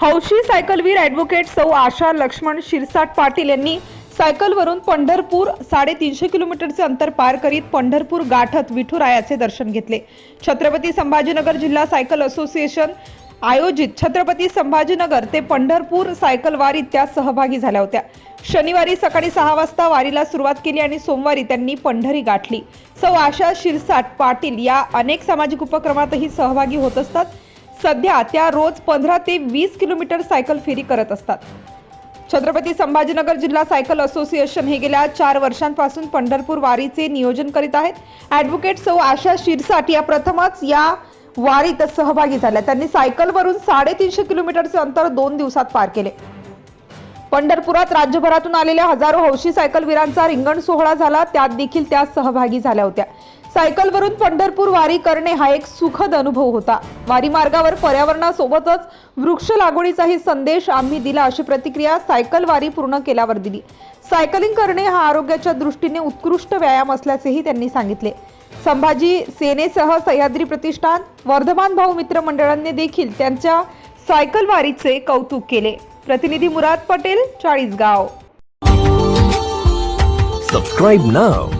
हौशी सायकलवीर ॲडव्होकेट सौ आशा लक्ष्मण शिरसाट पाटील यांनी सायकलवरून पंढरपूर साडेतीनशे किलोमीटरचे अंतर पार करीत पंढरपूर गाठत विठुरायाचे दर्शन घेतले. छत्रपती संभाजीनगर जिल्हा सायकल असोसिएशन आयोजित छत्रपती संभाजीनगर ते पंढरपूर सायकल वारीत त्या सहभागी झाल्या होत्या. शनिवारी सकाळी सहा वाजता वारीला सुरुवात केली आणि सोमवारी त्यांनी पंढरी गाठली. सौ आशा शिरसाट पाटील या अनेक सामाजिक उपक्रमातही सहभागी होत असतात. सध्या त्या रोज पंधरा ते वीस किलोमीटर सायकल फेरी करत असतात. छत्रपती संभाजीनगर जिल्हा सायकल असोसिएशन हे गेल्या चार वर्षांपासून पंढरपूर वारीचे नियोजन करीत आहेत. ॲडव्होकेट सौ आशा शिरसाट या प्रथमच या वारीत सहभागी झाल्या. त्यांनी सायकलवरून साडेतीनशे किलोमीटरचे अंतर दोन दिवसात पार केले. पंढरपुरात राज्यभरातून आलेल्या हजारो हौशी सायकलवीरांचा रिंगण सोहळा झाला. त्यात देखील त्या सहभागी झाल्या होत्या. सायकलवरून पंढरपूर वारी करणे हा एक सुखद अनुभव होता. वारी मार्गावर पर्यावरणासोबतच वृक्ष लागवडीचाही संदेश आम्ही दिला अशी प्रतिक्रिया सायकल वारी पूर्ण केल्यावर दिली. सायकलिंग करणे हा आरोग्याच्या दृष्टीने उत्कृष्ट व्यायाम असल्याचेही त्यांनी सांगितले. संभाजी सेनेसह सह्याद्री प्रतिष्ठान वर्धमान भाऊ मित्र मंडळांनी देखील त्यांच्या सायकल वारीचे कौतुक केले. प्रतिनिधी मुराद पटेल चाळीसगाव. सबस्क्राईब नाव